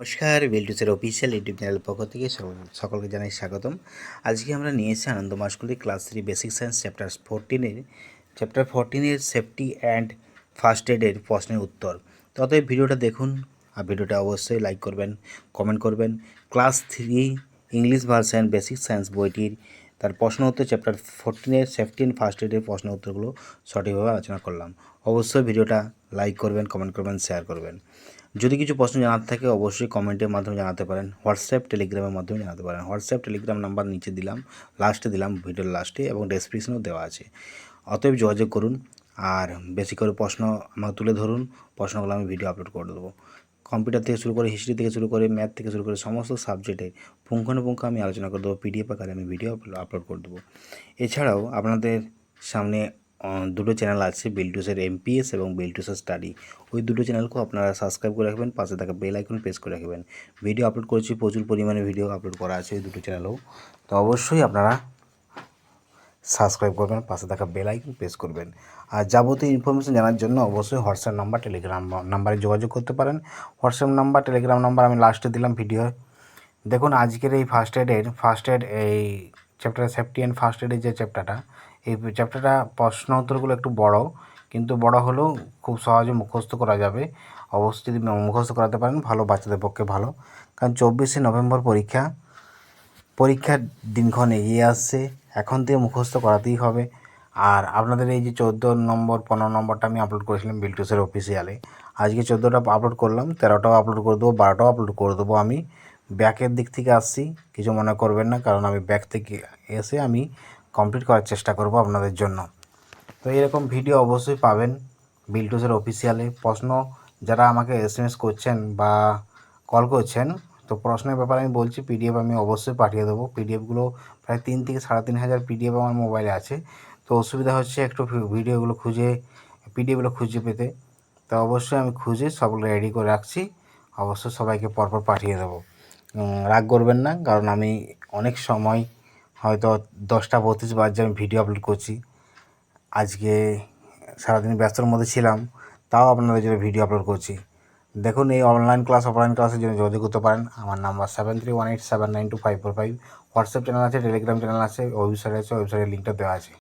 নমস্কার বিল্টুসের official YouTube channel পক্ষ থেকে সকল- সকলকে জানাই স্বাগতম। আজকে আমরা নিয়ে এসেছি আনন্দ মাসকুলি class three basic science chapter ফোরটিনের chapter ফোরটিনের সেফটি অ্যান্ড ফার্স্ট এডের প্রশ্নের উত্তর। তো অতএব ভিডিওটা দেখুন আর ভিডিওটা অবশ্যই লাইক করবেন কমেন্ট করবেন। Class three English version basic science বইটির তার প্রশ্ন উত্তর চ্যাপ্টার ফোরটিনের সেফটি অ্যান্ড ফার্স্ট এডের প্রশ্ন উত্তরগুলো সঠিকভাবে আলোচনা করলাম। অবশ্যই ভিডিওটা লাইক করবেন কমেন্ট করবেন শেয়ার করবেন। যদি কিছু প্রশ্ন জানার থাকে, অবশ্যই কমেন্টের মাধ্যমে জানাতে পারেন। হোয়াটসঅ্যাপ, টেলিগ্রামের মাধ্যমে জানাতে পারেন। হোয়াটসঅ্যাপ, টেলিগ্রাম নাম্বার নিচে দিলাম, লাস্টে দিলাম, ভিডিওর লাস্টে এবং ডেসক্রিপশনেও দেওয়া আছে। অতএব যোগাযোগ করুন আর বেশি করে প্রশ্ন আমাকে তুলে ধরুন, প্রশ্নগুলো আমি ভিডিও আপলোড করে দেবো। কম্পিউটার থেকে শুরু করে হিস্ট্রি থেকে শুরু করে ম্যাথ থেকে শুরু করে সমস্ত সাবজেক্টে পুঙ্খানুপুঙ্খ আমি আলোচনা করে দেবো, পিডিএফ আকারে আমি ভিডিও আপলোড করে দেবো। এছাড়াও আপনাদের সামনে দুটো চ্যানেল আছে বিল্টুসের এমপিএস এবং বিল্টুসের স্টাডি ওই দুটো চ্যানেলকেও আপনারা সাবস্ক্রাইব করে রাখবেন, পাশে থাকা বেল আইকন প্রেস করে রাখবেন। ভিডিও আপলোড করেছি, প্রচুর পরিমাণে ভিডিও আপলোড করা আছে ওই দুটো চ্যানেলেও তো অবশ্যই আপনারা সাবস্ক্রাইব করবেন, পাশে থাকা বেল আইকন প্রেস করবেন। আর যাবতীয় ইনফরমেশন জানার জন্য অবশ্যই হোয়াটসঅ্যাপ নাম্বার টেলিগ্রাম নাম্বারে যোগাযোগ করতে পারেন। হোয়াটসঅ্যাপ নাম্বার টেলিগ্রাম নাম্বার আমি লাস্টে দিলাম ভিডিও দেখুন, আজকের এই ফার্স্ট এডের ফার্স্ট এড এই চ্যাপ্টার সেফটি অ্যান্ড ফার্স্ট এডের যে চ্যাপ্টারটা এই চ্যাপ্টারটা প্রশ্ন উত্তরগুলো একটু বড়, কিন্তু বড় হলেও খুব সহজে মুখস্থ করা যাবে। অবশ্যই যদি মুখস্থ করাতে পারেন, ভালো, বাচ্চাদের পক্ষে ভালো। কারণ চব্বিশে নভেম্বর পরীক্ষা। পরীক্ষার দিনক্ষণ এগিয়ে আসছে, এখন থেকে মুখস্থ করাতেই হবে। আর আপনাদের এই যে চোদ্দ নম্বর, পনেরো নম্বরটা আমি আপলোড করেছিলাম বিলটুসের অফিসিয়ালে আজকে চোদ্দোটা আপলোড করলাম, তেরোটাও আপলোড করে দেবো, বারোটাও আপলোড করে দেবো আমি। ব্যাকের দিক থেকে আসছি, কিছু মনে করবেন না, কারণ আমি ব্যাক থেকে এসে আমি কমপ্লিট করার চেষ্টা করব আপনাদের জন্য। তো এরকম ভিডিও অবশ্যই পাবেন বিলটুসের অফিসিয়ালে প্রশ্ন যারা আমাকে এস করছেন বা কল করছেন, তো প্রশ্নের ব্যাপারে আমি বলছি পিডিএফ আমি অবশ্যই পাঠিয়ে দেবো। পিডিএফগুলো প্রায় তিন থেকে সাড়ে তিন হাজার পিডিএফ আমার মোবাইলে আছে। তো অসুবিধা হচ্ছে একটু ভিডিওগুলো খুঁজে পিডিএফগুলো খুঁজে পেতে। তো অবশ্যই আমি খুঁজে সবগুলো রেডি করে রাখছি। অবশ্যই সবাইকে পরপর পাঠিয়ে দেবো। রাগ করবেন না, কারণ আমি অনেক সময় হয়তো দশটা বত্রিশ বাজে আমি ভিডিও আপলোড করছি। আজকে সারাদিন ব্যস্তর মধ্যে ছিলাম, তাও আপনাদের জন্য ভিডিও আপলোড করছি। দেখুন এই অনলাইন ক্লাস অফলাইন ক্লাসের জন্য যোগাযোগ করতে পারেন। আমার number seven three one eight seven nine two five four five WhatsApp channel আছে টেলিগ্রাম চ্যানেল আছে ওয়েবসাইট আছে ওয়েবসাইটের লিঙ্কটা দেওয়া আছে।